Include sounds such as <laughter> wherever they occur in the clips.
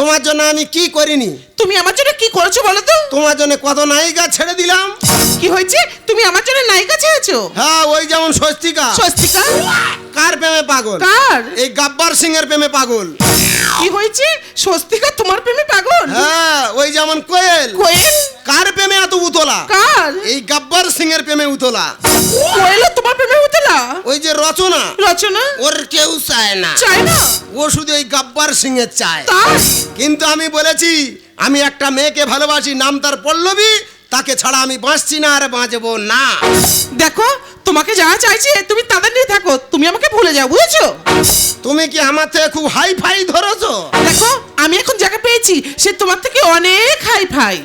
তোমার জন্য আমি কি করিনি? তুমি আমার জন্য কি করেছ বলো তো? তোমার জন্য কত নায়িকা ছেড়ে দিলাম। কি হয়েছে? তুমি আমার জন্য নায়িকা ছেড়েছো? হ্যাঁ ওই যেমন স্বস্তিকা। স্বস্তিকা? কার প্রেমে পাগল? কার? এই গাব্বার সিং এর প্রেমে পাগল। কি হয়েছে? স্বস্তিকা তোমার প্রেমে পাগল? হ্যাঁ ওই যেমন কোয়েল। কোয়েল? কার প্রেমে এত উতলা? কার? এই গাব্বার সিং এর প্রেমে উতলা। কোয়েল তোমার প্রেমে হতেলা ওই যে রচনা। রচনা? ওর কেউ চায় না। চায় না? ও শুধু এই গাব্বার সিং এর চায় কিন্তু আমি বলেছি আমি একটা মেয়েকে ভালোবাসি নাম তার পল্লবী তাকে ছাড়া আমি বাঁচছি না আর বাঁচবো না। দেখো তোমাকে যা চাইছে তুমি তাদের নিয়ে থাকো। তুমি আমাকে ভুলে যাও বুঝেছ? তুমি কি আমার থেকে খুব হাই ফাই ধরেছো? দেখো আমি এখন যাকে পেয়েছি সে তোমার থেকে অনেক হাই ফাই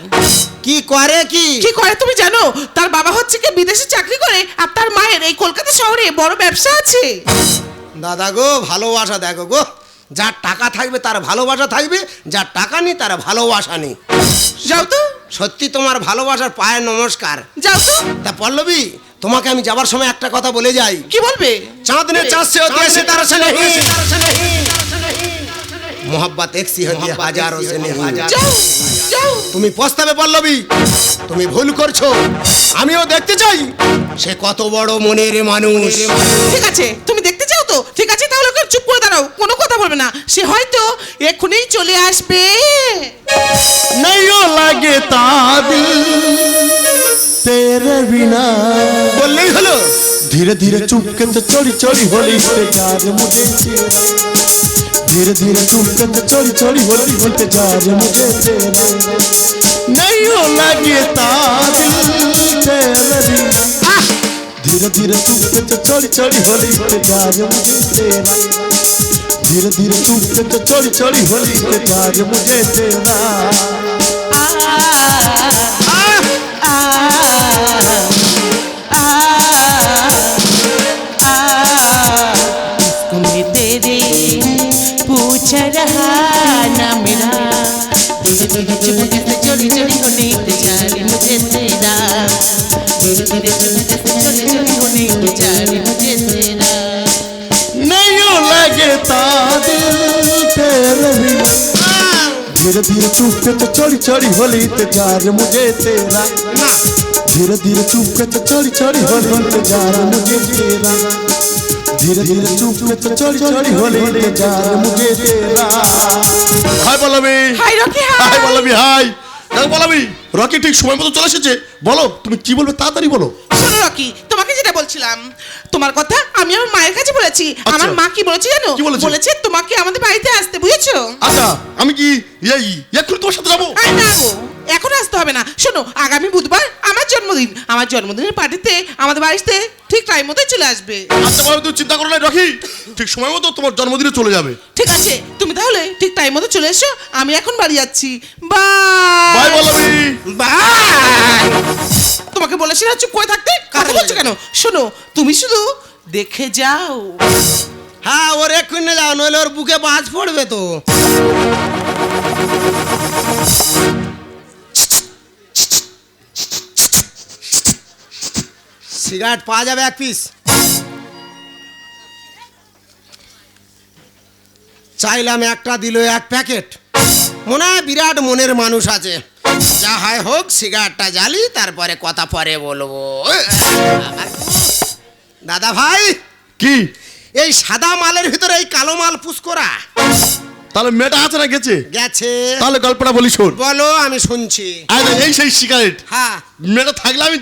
কি করে কি? কি করে তুমি জানো? তার বাবা হচ্ছে কি বিদেশে চাকরি করে আর তার মায়ের এই কলকাতা শহরে বড় ব্যবসা আছে। দাদা গো ভালোবাসা দেখো গো। যার টাকা থাকবে তার ভালোবাসা থাকবে। যার টাকা নেই তার ভালোবাসা নেই। যাও তো। সত্যি তোমার ভালোবাসার পায়ে নমস্কার। যাও তো। তা পল্লবী তোমাকে আমি যাবার সময় একটা কথা বলে যাই। কি বলবে? চাঁদ নে চাঁদ সে হোতে সে তার সে নেহি মোহাব্বত এক সি হতি হাজারো সে নেহি তুমি পস্তাবে পল্লবী তুমি ভুল করছ। আমিও দেখতে চাই। সে কত বড় মনের মানুষ। ঠিক আছে তুমি দেখতে চাও তো? ঠিক আছে তাহলে ওকে চুপ করে দাঁড়াও কোনো কথা বলবে না। সে হয়তো এক্ষুনি চলে আসবে। নাইও লাগে তাদের तेरे बिना বললেই হলো धीरे धीरे चुपके तो चोरी चोरी होली इंतजार मुझे तेरा धीरे धीरे चुपके तो चोरी चोरी होली इंतजार मुझे तेरा नहीं लगता दिल तेरे बिना धीरे धीरे चुपके तो चोरी चोरी होली इंतजार मुझे तेरा धीरे धीरे चुपके तो चोरी चोरी होली इंतजार मुझे तेरा चुपके से चोरी तेरा धीरे धीरे चुपके से चोरी चोरी मुझे तेरा नहीं लगता दिल तेरे तो चोरी चोरी होली इंतज़ार मुझे तेरा धीरे धीरे चुपके तो चोरी चोरी होली इंतज़ार मुझे तेरा ধীরে ধীরে চুপকে তো চলি চলি হলে যার মুখে তেরা হাই বলবি হাই রকি হাই। হাই বলবি হাই। দেখো বলবি রকি ঠিক সময় মতো চলে এসেছে। বলো তুমি কি বলবে তাড়াতাড়ি বলো। শোনো রকি বলছিলাম তোমার কথা আমি আমার মায়ের কাছে বলেছি। আচ্ছা। আমার মা কি বলেছে জানো? বলেছে? তোমাকে আমাদের বাড়িতে আসতে বুঝেছ? আচ্ছা আমি কি এই এক্ষুনি তোমার সাথে যাব? না গো এখন আসতে হবে না। শোনো আগামী বুধবার আমার জন্মদিন। আমার জন্মদিনের পার্টিতে আমাদের বাড়িতে ঠিক টাইম মতো চলে আসবে। আচ্ছা পল্লবী তুমি চিন্তা করো না রকি ঠিক সময় মতো তোমার জন্মদিনে চলে যাবে। ঠিক আছে তুমি তাহলে ঠিক টাইম মতো চলে এসো। আমি এখন বাড়ি যাচ্ছি। বাই বাই পল্লবী বাই তোমাকে বলেছি না চুপ করে থাকতে? কথা বলছো কেন? শোনো তুমি শুধু দেখে যাও। হ্যাঁ ওর এক্ষুনি যাও নইলে ওর বুকে বাজ পড়বে তো। সিগারেট পাওয়া যাবে এক পিস। চাইলাম একটা দিল এক প্যাকেট। মনে হয় বিরাট মনের মানুষ আছে। হয় হোক সিগারেটটা জ্বালি তারপরে কথা পরে বলব। দাদা ভাই কি? এই সাদা মালের ভিতরে এই কালো মাল পুষ্করা তাহলে মেয়েটা আছে না গেছে? গেছে। তাহলে গল্পটা বলি শোন। বলো আমি শুনছি। আরে এই সেই সিগারেট। হ্যাঁ। মেয়েটা থাকলে আমি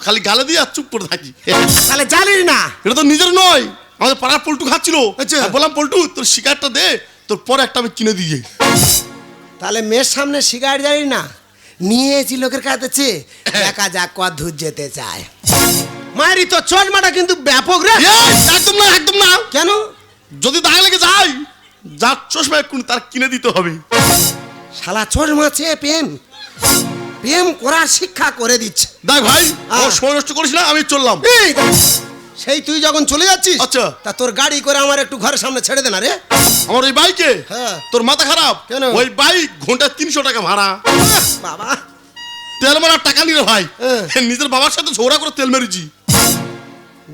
খালি গালে দিয়ে আর চুপ করে থাকি। তাহলে জানিস না। এটা তো নিজের নয়। আমাদের পাড়ার পল্টু খাচ্ছিল। আচ্ছা। বললাম পল্টু তোর সিগারেটটা দে তোর পরে একটা আমি কিনে দিয়ে তাহলে মেয়ের সামনে সিগারেট জানি না। নিয়েছি লোকের কাছে একা যা কত দূর যেতে চায়। মায়েরই তো চশমাটা কিন্তু ব্যাপক রে। একদম না একদম না। কেন? যদি দাগ লেগে যাই যার চশমা এক্ষুনি তার কিনে দিতে হবে। শালা চশমা চেয়ে প্রেম প্রেম করার শিক্ষা করে দিচ্ছে। দেখ ভাই সময় নষ্ট করিস না আমি চললাম। এই দেখ, সেই তুই যখন চলে যাচ্ছিস আচ্ছা। তা তোর গাড়ি করে আমার একটু ঘরের সামনে ছেড়ে দে না রে। আমার ওই বাইকে? হ্যাঁ। তোর মাথা খারাপ? কেন? ওই বাইক ঘণ্টা তিনশো টাকা ভাড়া। বাবা। তেল মারার টাকা নিলে ভাই। নিজের বাবার সাথে ঝগড়া করে তেল মেরেছি।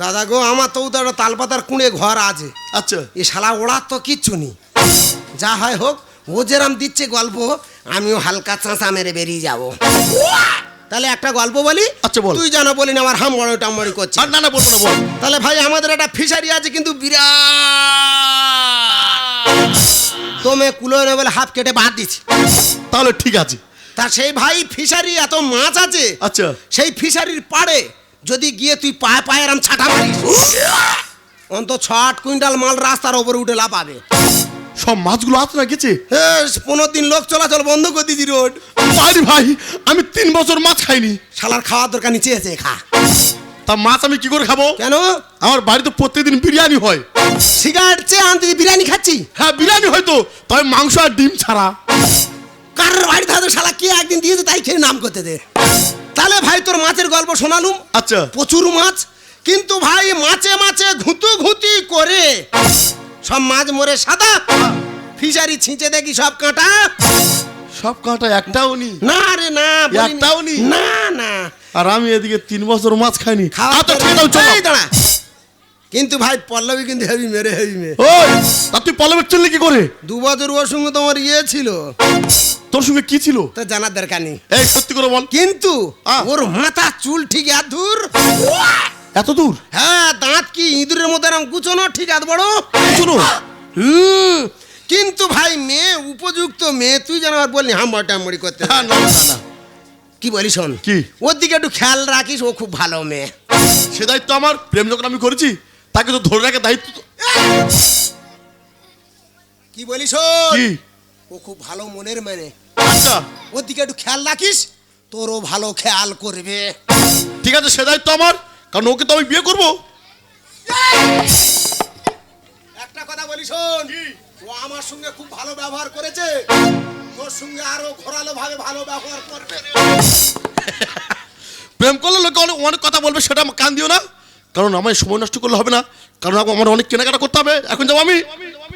দাদা গো আমার তো একটা তালপাতার কুঁড়ে ঘর আছে। আচ্ছা। এ শালা ওড়ার তো কিচ্ছু নেই। যা হয় হোক ও যেরাম দিচ্ছে গল্প আমিও হালকা চাঁচা মেরে বেরিয়ে যাব। তাহলে একটা গল্প বলি? আচ্ছা, বল। তুই জানো বলি না আমার হাম বড় টামড়ি করছে। আর না না বলব না বল। তাহলে ভাই আমাদের একটা ফিশারি আছে কিন্তু বিরাট। তোমে কুলো না বলে হাফ কেটে বাদ দিচ্ছি তাহলে ঠিক আছে। তা সেই ভাই ফিশারি এত মাছ আছে। আচ্ছা। সেই ফিশারির পাড়ে যদি গিয়ে তুই পায়ে পায়ে এরম ছাটা মারিস অন্ত ছ আট কুইন্টাল মাল রাস্তার ওপরে উঠে লাপাবে সব মাছগুলো না গেছে? হ্যাঁ পনেরো দিন লোক চলাচল বন্ধ করে দিদি রোড। আরে ভাই আমি তিন বছর মাছ খাইনি। শালার খাওয়ার দরকার নিচে আছে খা। তা মাছ আমি কি করে খাব? কেন? আমার বাড়িতে প্রত্যেকদিন বিরিয়ানি হয়। সিগারেট চেয়ে আনতে বিরিয়ানি খাচ্ছি? হ্যাঁ বিরিয়ানি হয়তো তবে মাংস আর ডিম ছাড়া। কারোর বাড়িতে হয়তো শালা কে একদিন দিয়েছে তাই খেয়ে নাম করতে দে। তাহলে ভাই তোর মাছের গল্প শোনালুম। আচ্ছা। প্রচুর মাছ কিন্তু ভাই মাছে মাছে ঘুতু ঘুতি করে। সব মাছ মরে সাদা। ফিশারি ছিঁচে দেখি সব কাঁটা। সব কাঁটা একটাও নি। না রে না। একটাও নি? না না। আর আমি এদিকে তিন বছর মাছ খাইনি। খাওয়া ঠিক চলো। দাঁড়া। কিন্তু ভাই পল্লবী কিন্তু হেভি মেরে হেভি মেয়ে ওই তা তুই পলবের চললি কি করে? দু বছর ওর সঙ্গে তোমার ইয়ে ছিল। তোর সঙ্গে কি ছিল? তো জানার দরকার নেই। এই সত্যি করে বল। কিন্তু। ওর মাথা চুল ঠিক এদুর এত দূর? হ্যাঁ দাঁত কি ইঁদুরের মতো এরকম কুচনো? ঠিক এত বড়। শোনো হুম। কিন্তু ভাই মেয়ে উপযুক্ত মেয়ে তুই যেন আর বললি হাম বটামড়ি করতে হ্যাঁ না না, কি বলি শোন কি? ওর দিকে একটু খেয়াল রাখিস ও খুব ভালো মেয়ে। সে দায়িত্ব আমার প্রেম যখন আমি করেছি তাকে তো ধরে রাখার দায়িত্ব কি বলি শোন কি? ও খুব ভালো মনের মানে আচ্ছা। ওর দিকে একটু খেয়াল রাখিস তোরও ভালো খেয়াল করবে। ঠিক আছে সে দায়িত্ব আমার কারণ ওকে তো আমি বিয়ে করব। একটা কথা বলি শোন ও আমার সঙ্গে খুব ভালো ব্যবহার করেছে তোর সঙ্গে আরো ঘোরালো ভাবে ভালো ব্যবহার করবে প্রেম করলে লোকে অনেক অনেক কথা বলবে সেটা আমার কান দিও না কারণ আমার সময় নষ্ট করলে হবে না কারণ আমার অনেক কেনাকাটা করতে হবে এখন যাবো আমি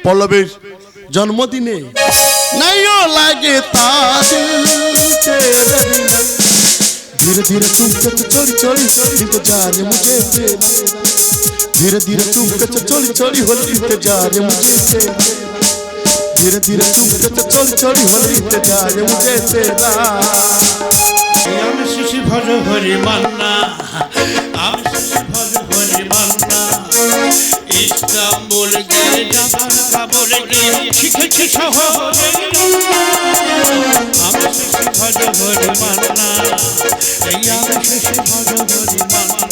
পল্লবীর জন্মদিনে নাইও লাগে তা धीरे धीरे चुपके से चोरी चोरी इंतजार मुझे तेरा धीरे धीरे चुपके से चोरी चोरी हो इंतजार मुझे तेरा धीरे धीरे चुपके से चोरी चोरी हो इंतजार मुझे तेरा আমি শিশি ভজ হরি মান্না আমি শিশি ভজ হরি মান্না ইস্তাম্বুল গিয়ে জাপান কাবুল গিয়ে শিখেছি শহরে আমি শিশি ভজ হরি মান্না এই আমি শিশি ভজ হরি মান্না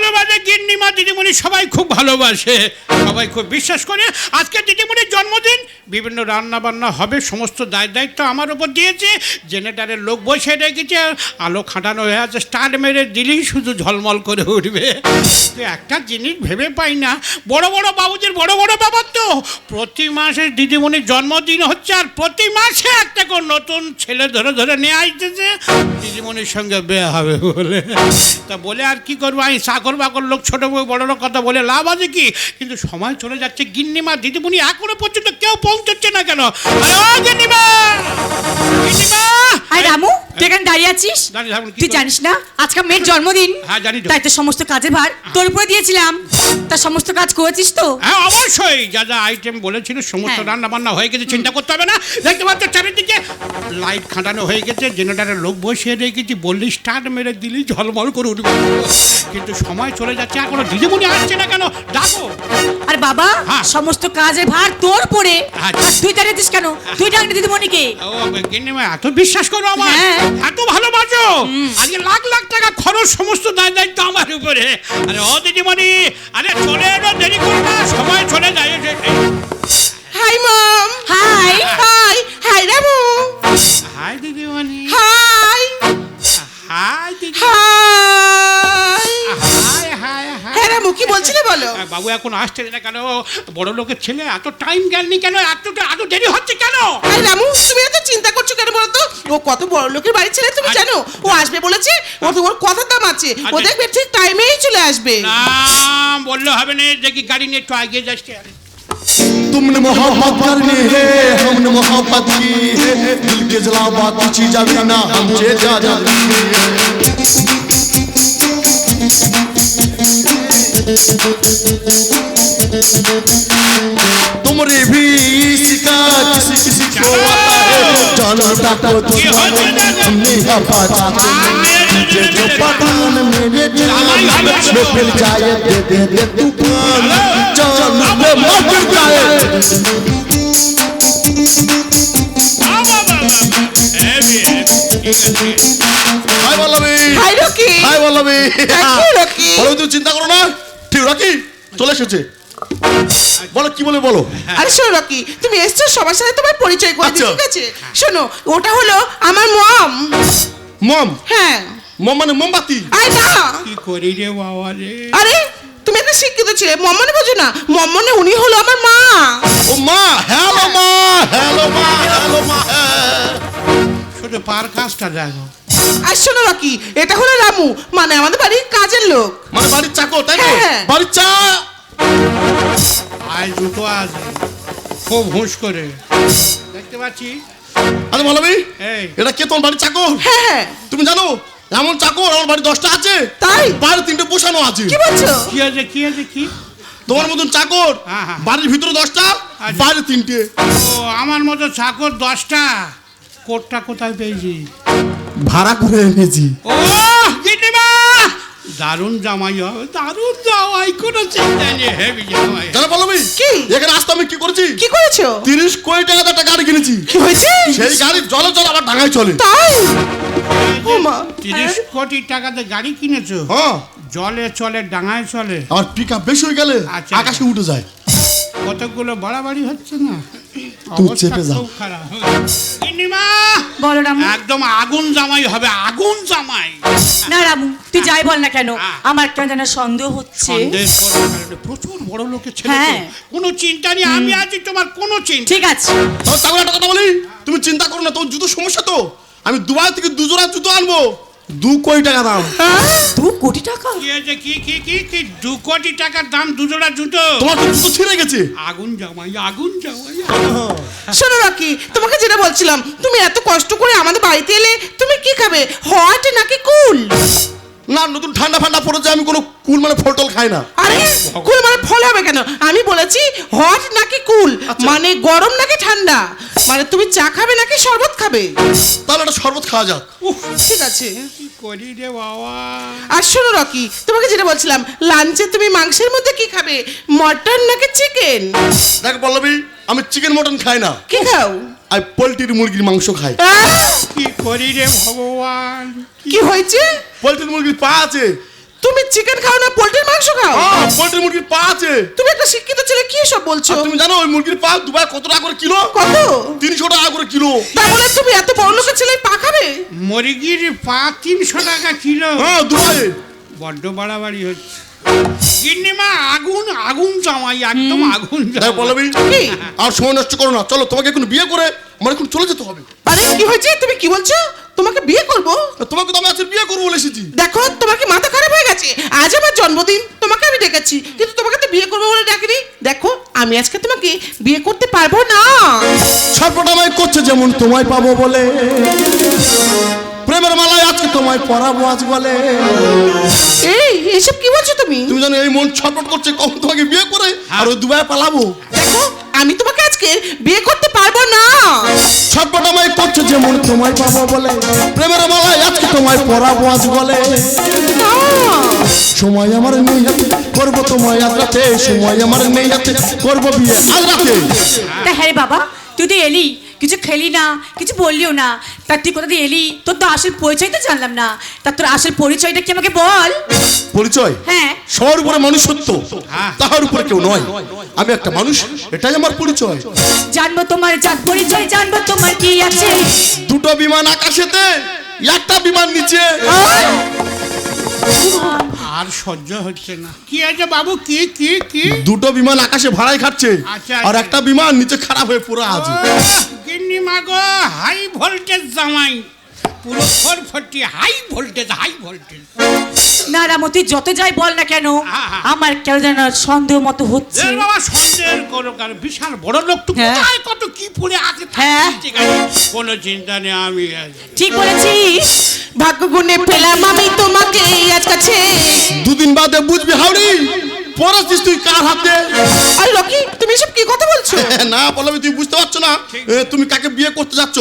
ভালোবাসে গিন্নিমা, দিদিমণি সবাই খুব ভালোবাসে, সবাই খুব বিশ্বাস করে। আজকে দিদিমণির জন্মদিন, বিভিন্ন রান্না বান্না হবে, সমস্ত দায় দায়িত্ব আমার উপর দিয়েছে। জেনারেটারের লোক বসে রেখেছে, আলো খাটানো হয়ে আছে স্টার্ট মেরে দিলেই শুধু ঝলমল করে উঠবে। তো একটা জিনিস ভেবে পাই না, বড় বড় বাবুদের, বড় বড় ব্যাপার তো। প্রতি মাসে দিদিমণির জন্মদিন হচ্ছে, আর প্রতি মাসে একটা করে নতুন ছেলে ধরে ধরে নিয়ে আসতেছে। দিদিমণির সঙ্গে বিয়ে হবে বলে। তা বলে আর কি করব? আমি চাকর বাকর লোক, ছোটো বড় লোক কথা বলে লাভ আছে কি? কিন্তু সময় চলে যাচ্ছে, গিন্নিমা, দিদিমণি এখনও পর্যন্ত কেউ পৌঁছচ্ছে না কেন? গিন্নিমা! গিন্নিমা! রামু! তুই এখানে দাঁড়িয়ে আছিস? তুই জানিস না? আজকে মেয়ের জন্মদিন। হ্যাঁ। তাই তো সমস্ত কাজের ভার তোর উপরে দিয়েছিলাম। তা সমস্ত কাজ করেছিস তো? হ্যাঁ অবশ্যই। যা যা আইটেম বলেছিল সমস্ত হ্যাঁ। রান্না বান্না হয়ে গেছে চিন্তা করতে হবে না। দেখতে পাচ্ছ চারিদিকে লাইট খাটানো হয়ে গেছে জেনারেটারের লোক বসিয়ে রেখেছি বললি স্টার্ট মেরে দিলি ঝলমল করে উঠবে। কিন্তু সময় চলে যাচ্ছে আর এখনও দিদিমণি আসছে না কেন? ডাকো। আর বাবা হ্যাঁ। সমস্ত কাজের ভার তোর পরে হ্যাঁ। আর তুই দাঁড়িয়েছিস কেন? তুই ডাকনি দিদিমণিকে। ও এত বিশ্বাস করো আমার হ্যাঁ। এত ভালোবাসো আজকে লাখ লাখ টাকা খরচ সমস্ত দায় দায়িত্ব আমার উপরে। আরে ও দিদিমণি আরে চলে এলো দেরি করো না সময় চলে যায় হাই মম। হাই। বাবু এখন আসছে না কেন বড় লোকের ছেলে এত টাইম গেলনি কেন এত এত দেরি হচ্ছে কেন আরে রামু তুমি এত চিন্তা করছো কেন বলো তো ও কত বড় লোকের বাড়ি ছেলে তুমি জানো ও আসবে বলেছে ও তো ওর কথার দাম আছে ও আচ্ছা। দেখবে ঠিক টাইমেই চলে আসবে না বললে হবে না দেখি গাড়ি নিয়ে একটু আগে যাচ্ছে तुमने मोहब्बत करनी है हमने मोहब्बत की है दिल के जला बात पूछी जावे ना हमसे ज्यादा तुमरे भी सिखा किसी किसी को आता है जानता को तो কি হচ্ছে দেখো? हमने हफा ये जो पठान मेरे दिल में फिर जाए दे दे दे तूफान जान में मर जाए hi Pallavi hi Rocky hi Pallavi Thank you, Rocky. বলো তুমি চিন্তা করো না ঠিক রকি চলে এসেছে। বলো কি বলে বলো? আরে শোনো রকি তুমি এসছো সবার সাথে তোমার পরিচয় করে দিই আচ্ছা। ঠিক আছে? শোনো ওটা হলো আমার মম। মম? হ্যাঁ। মম মানে মোমবাতি। আরে না। কি করি রে বাবা রে? আরে তুমি একটা শিক্ষিত ছেলে মম্মনে বোঝো না মম্মনে উনি হলো আমার মা। ও মা হ্যালো মা হ্যালো মা হ্যালো মা শুধু পার কাজটা দেখো আর শোনো রকি এটা হলো রামু মানে আমাদের বাড়ির কাজের লোক। মানে বাড়ির চাকর তাই তো? হ্যাঁ। বাড়ির চা! দুটো আছে খুব হুঁশ করে। দেখতে পাচ্ছি? আরে বলবি এই। এটা কে তোমার বাড়ির চাকর? হ্যাঁ হ্যাঁ। তুমি জানো এমন চাকর আমার বাড়ি দশটা আছে। তাই? বাইরে তিনটে বসানো আছে। কি বলছো? কি আছে কি আছে কি? তোমার মতন চাকর হ্যাঁ, হ্যাঁ। বাড়ির ভিতরে দশটা আচ্ছা। বাইরে তিনটে। ও আমার মতো চাকর দশটা কোটটা কোথায় পেয়েছি? ভাড়া করে এনেছি। ও দারুণ জামাই হবে দারুণ জামাই কোনো চিন্তা নেই হেভি জামাই। জানো বলবি কি? এখানে আসতে আমি কি করেছি? কি করেছ? তিরিশ কোটি টাকা একটা গাড়ি কিনেছি। কি হয়েছে? সেই গাড়ি জলে জলে আবার ডাঙায় চলে। তাই? ও মা তিরিশ কোটি টাকাতে গাড়ি কিনেছো? হ্যাঁ। জলে চলে ডাঙায় চলে? আমার পিক আপ বেশি হয়ে গেলে আচ্ছা। আকাশে উঠে যায়। কতগুলো বাড়াবাড়ি হচ্ছে না? তুই চেপে যা। খুব খারাপ গিন্নিমা! বলো রামু। একদম আগুন জামাই হবে আগুন জামাই। না রামু তুই যাই বল না কেন। আমার কেন যেন সন্দেহ হচ্ছে? সন্দেহ করার কারণে প্রচুর বড় লোকের ছেলে হ্যাঁ। কোনো চিন্তা নেই আমি আছি তোমার কোনো চিন্তা ঠিক আছে। তাহলে একটা কথা বলি? তুমি চিন্তা করো না তোর জুতো সমস্যা তো। আমি দুবাই থেকে দুজোড়া জুতো আনব। দু কোটি টাকা দাম। দু কোটি টাকা? কি হয়েছে? কি কি কি কি? দু কোটি টাকার দাম দুজোড়া জুতো। তোমার তো জুতো ছিঁড়ে গেছে। আগুন জামাই আগুন জামাই। শোনো রকি তোমাকে যেটা বলছিলাম তুমি এত কষ্ট করে আমাদের বাড়িতে এলে তুমি কি খাবে হট নাকি কুল? না নতুন ঠান্ডা ফান্ডা পড়েছে আমি কোনো কুল মানে ফল টল খাই না। আরে কুল মানে ফল হবে কেন? আমি বলেছি হট নাকি কুল? মানে গরম নাকি ঠান্ডা? মানে তুমি চা খাবে নাকি শরবত খাবে? তাহলে একটা শরবত খাওয়া যাক। ঠিক আছে। কি করি রে বাবা? আর শোনো রকি তোমাকে যেটা বলছিলাম লাঞ্চে তুমি মাংসের মধ্যে কি খাবে? মটন নাকি চিকেন? দেখ বলবি আমি চিকেন মটন খাই না। কি খাও? আমি পোলট্রির মুরগির মাংস খাই। আহ, কি করি রে ভগবান? কি হয়েছে? পোলট্রির মুরগির পা আছে। তুমি চিকেন খাও না পোল্ট্রির মাংস খাও? হ্যাঁ পোলট্রির মুরগির পা আছে। তুমি একটা শিক্ষিত ছেলে কি সব বলছো? তুমি জানো ওই মুরগির পা দুবাই কত টাকা করে কিলো? কত? তিনশো টাকা করে কিলো। তাহলে তুমি এত বড় লোকের ছেলে পা খাবে? মুরগির পা তিনশো টাকা কিলো। হ্যাঁ দুবাই বড্ড বাড়াবাড়ি হচ্ছে। গিন্নিমা আগুন আগুন জামাই একদম আগুন জামাই বলবি কি? আর সময় নষ্ট করো না। চলো তোমাকে এখন বিয়ে করে আমার এখন চলে যেতে হবে। আরে কি হয়েছে? তুমি কি বলছো? তোমাকে বিয়ে করব? তোমাকে তো আমি আজকে বিয়ে করব বলে এসেছি। দেখো তোমাকে মাথা খারাপ হয়ে গেছে। আজ আমার জন্মদিন তোমাকে আমি ডেকেছি। কিন্তু তোমাকে তো বিয়ে করব বলে ডাকিনি। দেখো আমি আজকে তোমাকে বিয়ে করতে পারব না। ছটপট আমায় করছে যেমন তোমায় পাবো বলে। প্রেমের মালায় আজকে তোমায় পরাবো আজ বলে। এই এসব কি বলছো তুমি? তুমি জানো এই মন ছটপট করছে কখন তোমাকে বিয়ে করে আর ওই দুবাই পালাবো। দেখো আমি তোমাকে আজকে বিয়ে করতে করছে তোমায় পাবো বলে? প্রেমের মালায় আজকে তোমায় পরাবো আজ বলে। সময় আমার নেই হাতে করব তোমায় আজ সময় আমার নেই হাতে করব বিয়ে আজ রাতে। হ্যাঁ বাবা, তুই তো এলি। কিছু খেলি না কিছু বললিও না। তা তুই কোথা দিয়ে এলি? তোর তো আসল পরিচয় তো জানলাম না। তা তোর আসল পরিচয়টা কি আমাকে বল? পরিচয়? হ্যাঁ। সবার উপরে মানুষ সত্য হ্যাঁ। তাহার উপরে কেউ নয়। আমি একটা মানুষ এটাই আমার পরিচয়। জানব তোমার জাত পরিচয় জানব তোমার কি আছে। দুটো বিমান আকাশেতে একটা বিমান নিচে। আর সহ্য হচ্ছে না। কি আছে বাবু? কি কি কি? দুটো বিমান আকাশে ভাড়ায় খাচ্ছে আচ্ছা, আর। একটা বিমান নিচে খারাপ হয়ে পুরো আছে। মাগো হাই ভোল্টেজ জামাই। পুরো four forty high voltage high voltage না রামু তুই যত যাই বল না কেন আমার কেন যেন সন্দেহ মতো হচ্ছে। এর বাবা সন্দেহ করো কারণ বিশাল বড় লোক তো হ্যাঁ। কোথায়? কত কি পড়ে আছে হ্যাঁ। ঠিক আছে কোনো চিন্তা নেই আমি ঠিক বলেছিস। ভাগ্য গুণে পেলাম আমি তোমাকে আজ কাছে। দুদিন বাদে বুঝবি হাওড়ি পড়েছিস তুই কার হাতে আর রকি তুমি সব কি কথা বলছো? <laughs> না পল্লবী তুই বুঝতে পারছ না। তুমি কাকে বিয়ে করতে যাচ্ছ?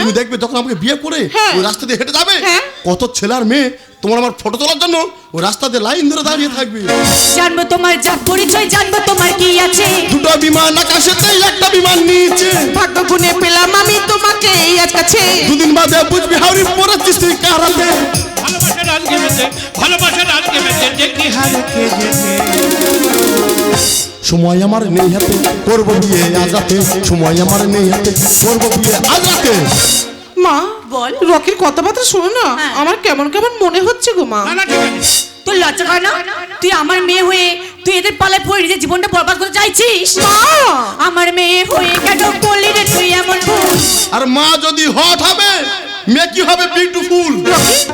তুমি দেখবে যখন আমাকে বিয়ে করে হ্যাঁ। ওই রাস্তা দিয়ে হেঁটে যাবে। হ্যাঁ। কত ছেলে আর মেয়ে তোমার আমার ফটো তোলার জন্য ওই রাস্তা দিয়ে লাইন ধরে দাঁড়িয়ে থাকবে। জানব তোমার যা পরিচয় জানব তোমার কি আছে। দুটো বিমান আকাশেতে একটা বিমান নিচে ভাগ্য গুণে পেলাম আমি তোমাকে আজ কাছে। দুদিন বাদে বুঝবি হাওড়ি পড়েছিস তুই কার যেতে সময় আমার নেই হাতে করব বিয়ে আজ রাতে সময় আমার নেই হাতে করব বিয়ে আজ রাতে মা বল। রকির কথাবার্তা শোনো না হ্যাঁ। আমার কেমন কেমন মনে হচ্ছে গো মা। না না ঠিক আছে। তোর লজ্জা করে না? তুই আমার মেয়ে হয়ে তুই এদের পালায় পড়ে নিজের জীবনটা বরবাদ করে চাইছিস? মা! আমার মেয়ে হয়ে কেন করলি রে তুই এমন ভুল আর মা যদি হট হবে মেয়ে কি হবে বিউটিফুল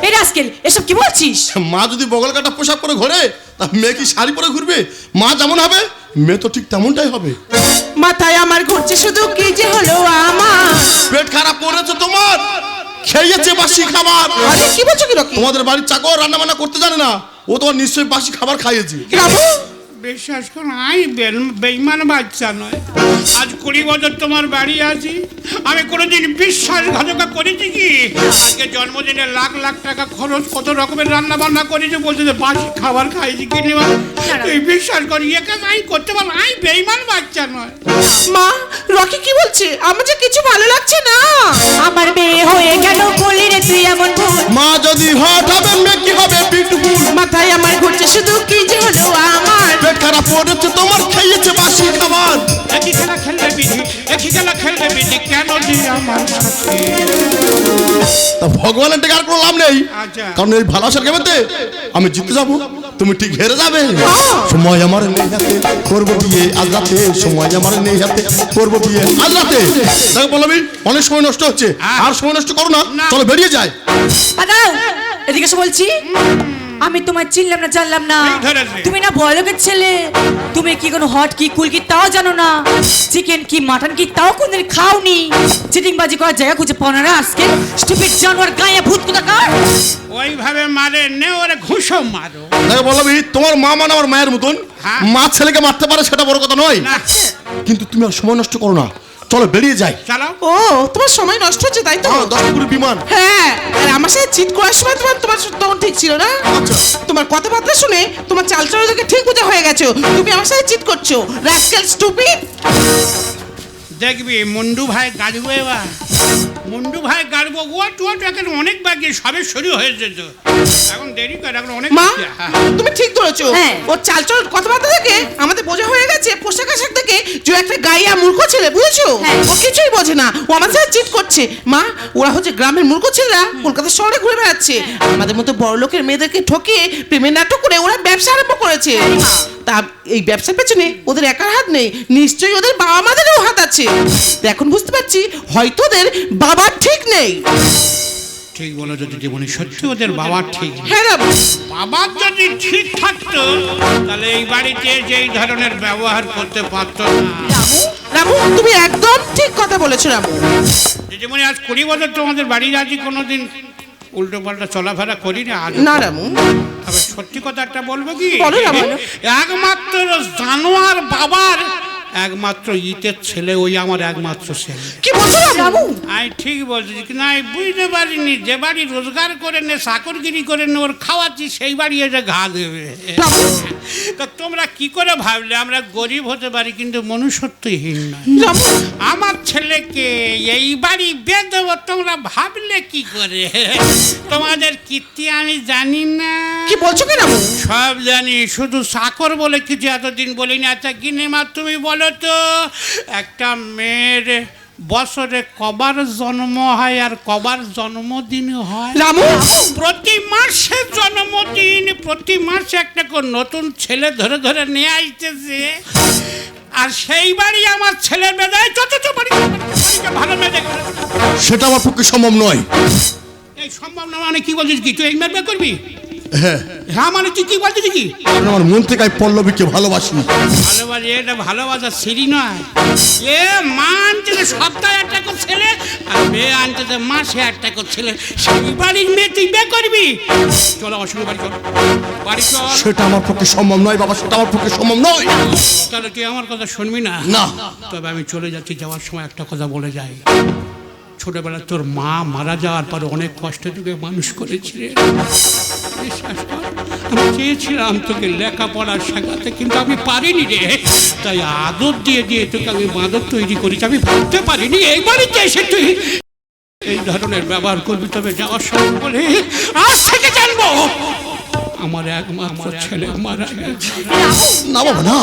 এই রাস্কেল এসব কি বলছিস? মা যদি বগল কাটা পোশাক পরে ঘোরে তা মেয়ে কি শাড়ি পরে ঘুরবে? মা যেমন হবে মেয়ে তো ঠিক তেমনটাই হবে। মাথায় আমার ঘুরছে শুধু কি যে হলো আমার? পেট খারাপ করেছে তোমার খেয়েছে বাসি খাবার। আরে কি বলছো কি রকি? তোমাদের বাড়ির চাকর রান্না বান্না করতে জানে না ও তোমার নিশ্চয়ই বাসি খাবার খাইয়েছে। বিশ্বাস করো আমি বেল- বেইমান বাচ্চা নয়। আজ কুড়ি বছর তোমার বাড়ি আছি। আমি কোনোদিন বিশ্বাসঘাতকতা করেছি কি? আজকে জন্মদিনে লাখ লাখ টাকা খরচ কত রকমের রান্না বান্না করেছি বলছে যে বাসি খাবার খাইছি কিনে তুই বিশ্বাস করি একে আমি করতে পারব আমি বেইমান বাচ্চা নয়। মা রকি কি বলছে? আমার যে কিছু ভালো লাগছে না। আমার মেয়ে হয়ে কেন করলি রে তুই এমন মা যদি হট হবে মেয়ে কি হবে বিউটিফুল মাথায় আমার ঘুরছে শুধু কি যে হলো আমার। পেট খারাপ করেছে তোমার খেয়েছে বাসি খাবার। একই খেলা খেলবে বিধি একই খেলা খেলবে বিধি কেন আমার সাথে? তা ভগবানের ডেকে আর কোনো লাভ নেই। আচ্ছা। কারণ এই ভালোবাসার গেমেতে আমি জিতে যাব তুমি ঠিক হেরে যাবে। সময় আমার নেই হাতে করব বিয়ে আজ রাতে। সময় আমার নেই হাতে করব বিয়ে আজ রাতে। দেখো বলবি অনেক সময় নষ্ট হচ্ছে। আর সময় নষ্ট করো না। না। চলো বেরিয়ে যায় এদিকে এসে বলছি। আমি তোমায় চিনলাম না জানলাম না। তুমি না বড়লোকের ছেলে। তুমি কি কোনো হট কি কুল কি তাও জানো না। চিকেন কি মাটন কি তাও কোনদিন খাওনি। চিটিং বাজি করার জায়গা খুঁজে পাও না আজকে। স্টুপিড জানোয়ার গায়ে ভূত কোথাকার। ওইভাবে মারে নে ওরে ঘুষো মারো। বলবি তোমার মা মানে আমার মায়ের মতন। হ্যাঁ। মা ছেলেকে মারতে পারে সেটা বড় কথা নয়। কিন্তু তুমি আর সময় নষ্ট করো না। চলো বেরিয়ে যাই। চালাও। ও তোমার সময় নষ্ট হচ্ছে তাই তো? হ্যাঁ, বিমান। হ্যাঁ আর আমার সাথে চিট করার সময় তোমার তোমার তখন ঠিক ছিল না? আচ্ছা। তোমার কথাবার্তা শুনে তোমার চালচলন দেখে ঠিক বোঝা হয়ে গেছো। তুমি আমার সাথে চিট করছ। রাস্কেল স্টুপিড দেখবি মন্ডু ভাই গাড়ি এবার মুন্ডু ভাই গাড়বো। ওট ওট এখন অনেক বাকি সবে শুরু হয়েছে তো। এখন দেরি করে এখন অনেক মা হ্যাঁ। তুমি ঠিক ধরেছো। হ্যাঁ। ওর চালচলন কথাবার্তা দেখে আমাদের বোঝা হয়ে গেছে পোশাক আশাক দেখে যে একটা গাইয়া মূর্খ ছেলে বুঝেছ? হ্যাঁ। ও কিছুই বোঝে না। ও আমার সাথে চিট করছে। মা ওরা হচ্ছে গ্রামের মূর্খ ছেলেরা কলকাতা শহরে ঘুরে বেড়াচ্ছে। আমাদের মতো বড় লোকের মেয়েদেরকে ঠকিয়ে প্রেমের নাটক করে ওরা ব্যবসা আরম্ভ করেছে। তা এই ব্যবসার পেছনে ওদের একার হাত নেই। নিশ্চয়ই ওদের বাবা মাদেরও হাত আছে। তো এখন বুঝতে পারছি হয়তো ওদের বাবার ঠিক নেই। ঠিক বলো যদি জীবনে সত্যি ওদের বাবা ঠিক হ্যাঁ রাবু বাবার যদি ঠিক থাকতো তাহলে এই বাড়িতে যেই ধরনের ব্যবহার করতে পারতো না। রামু তুমি একদম ঠিক কথা বলেছ রামু। দিদিমণি আজ কুড়ি বছর তোমাদের বাড়ি আছি কোনোদিন উল্টো পাল্টা চলাফেরা করি না আজ না রামু। তবে সত্যি কথা একটা বলব কি? বলো। একমাত্র জানোয়ার বাবার একমাত্র ইটের ছেলে ওই আমার একমাত্র ছেলে। কি বলছো রামু আমি ঠিক বলছি কিন্তু আমি বুঝতে পারিনি যে বাড়ি রোজগার করে নে চাকরগিরি করে নে ওর খাওয়াচ্ছি সেই বাড়ি এসে ঘা দেবে। তা তোমরা কি করে ভাবলে আমরা গরিব হতে পারি কিন্তু মনুষ্যত্বহীন নয়। আমার ছেলেকে এই বাড়ি বেঁধব তোমরা ভাবলে কি করে? তোমাদের কীর্তি আমি জানি না। কি বলছো কি রামু সব জানি শুধু চাকর বলে কিছু এতদিন বলিনি। আচ্ছা গিনেমা তুমি বলো তো একটা মেয়ের বছরে কবার জন্ম হয় আর কবার জন্মদিন হয়? রামু! প্রতি মাসে জন্মদিন প্রতি মাসে একটা করে নতুন ছেলে ধরে ধরে নিয়ে আইতেছে। আর সেই বাড়ি আমার ছেলের বাড়ি বাড়ি, ভালো মেয়ে দেখবে সেটা আমার পক্ষে সম্ভব নয়। এই সম্ভব না মানে কি বলছিস কি? তুই এই মেয়ে করবি? হ্যাঁ। হ্যাঁ মানে তুই কি বলছিস কি কারণ আমার মন থেকে আমি পল্লবীকে ভালোবাসি। ভালোবাসা এটা ভালোবাসা সিঁড়ি নয়। এ মা সপ্তাহে একটা করে ছেলে আর মেয়ে আনতে যে মাসে একটা করে ছেলে। সেই বাড়ির মেয়ে তুই বিয়ে করবি? চলো বাড়ি চল। বাড়ি চল। সেটা আমার পক্ষে সম্ভব নয় বাবা সেটা আমার পক্ষে সম্ভব নয়। তাহলে তুই আমার কথা শুনবি না? না। তবে আমি চলে যাচ্ছি যাওয়ার সময় একটা কথা বলে যাই। ছোটবেলা তোর মা মারা যাওয়ার পর অনেক কষ্ট তোকে মানুষ করেছিলে আমি চেয়েছিলাম তোকে লেখাপড়া শেখাতে কিন্তু আমি পারিনি রে। তাই আদর দিয়ে দিয়ে তোকে আমি মাদক তৈরি করেছি। আমি ভাবতে পারিনি এই বাড়িতে এসে তুই এই ধরনের ব্যবহার করবি তবে যাওয়ার সময় বলে আজ থেকে জানব আমার একমাত্র ছেলে মারা গেছে। না। বাবা না।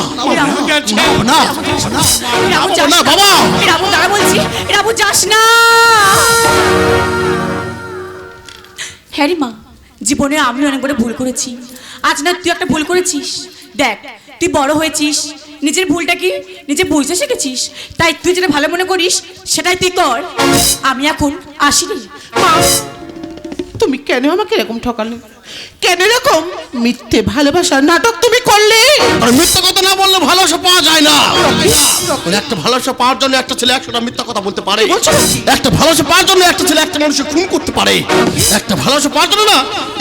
না। না। বাবা। দাঁড়া বলছি রামু যাস না। হ্যাঁ রে মা, জীবনে আমি অনেক বড় ভুল করেছি। আজ না তুই একটা ভুল করেছিস। দেখ, তুই বড় হয়েছিস। নিজের ভুলটা কি নিজে বুঝতে শিখেছিস? তাই তুই যেটা ভালো মনে করিস, সেটাই তুই কর। আমি এখন আসিনি। মা তুমি কেন আমাকে এরকম ঠকালে? কেন এরকম মিথ্যে ভালোবাসার নাটক তুমি করলে? আর মিথ্যা কথা না বললে ভালোবাসা পাওয়া যায় না। আর একটা ভালোবাসা পাওয়ার জন্য একটা ছেলে একশোটা মিথ্যা কথা বলতে পারে। একটা ভালোবাসা পাওয়ার জন্য একটা ছেলে একটা মানুষকে খুন করতে পারে। একটা ভালোবাসা পাওয়ার জন্য না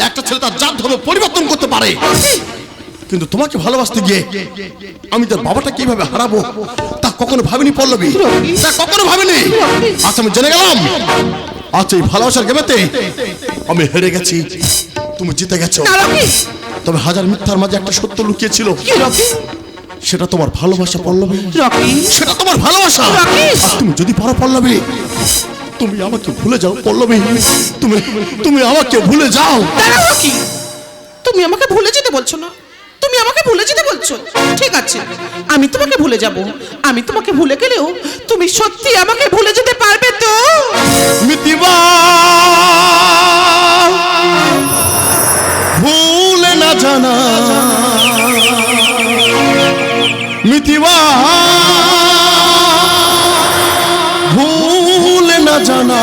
একটা ছেলে তার জাত ধর্ম পরিবর্তন করতে পারে। কিন্তু তোমাকে ভালোবাসতে গিয়ে আমি তার বাবাটা কীভাবে হারাবো তা কখনো ভাবিনি পল্লবী? তা কখনো ভাবিনি? আজ আমি জেনে গেলাম। আজ এই ভালোবাসার গেমেতে আমি হেরে গেছি। তুমি জিতে গেছো। তবে হাজার মিথ্যার মাঝে একটা সত্য লুকিয়েছিল। সেটা তোমার ভালোবাসা পল্লবী। সেটা তোমার ভালোবাসা। আর তুমি যদি পারো পল্লবী তুমি আমাকে ভুলে যাও পল্লবী। তুমি তুমি আমাকে ভুলে যাও। তুমি আমাকে ভুলে যেতে বলছো না? তুমি আমাকে ভুলে যেতে বলছো? ঠিক আছে, আমি তোমাকে ভুলে যাব। আমি তোমাকে ভুলে গেলেও তুমি সত্যি আমাকে ভুলে যেতে পারবে তো? ভুলে না জানা। মিতিবা ভুলে না জানা।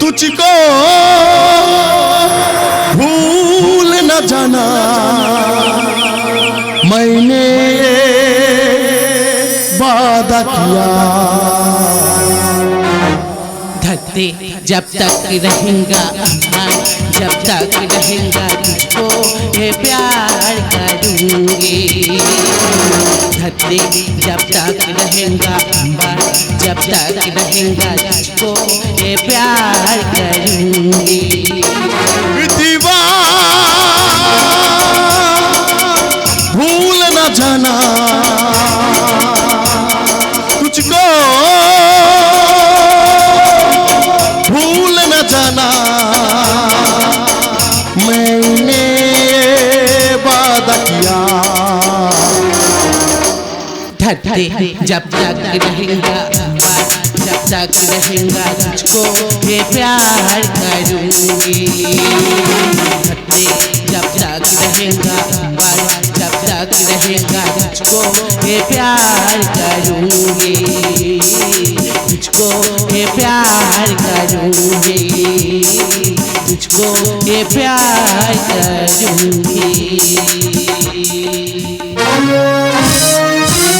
তুচিকো जाना। मैंने वादा किया। धरते जब तक रहेगा जब तक रहेगा तुझको ये प्यार करूँगी। धरते जब तक रहेगा जब तक रहेगा तुझको ये प्यार करूँगी। धरते जब तक रहेगा जब तक रहेगा तुझको ये प्यार करूँगी। जब तक रहेगा जब तक रहेगा तुझको ये प्यार करूँगी। तुझको ये प्यार करूँगी। तुझको ये प्यार करूँगी।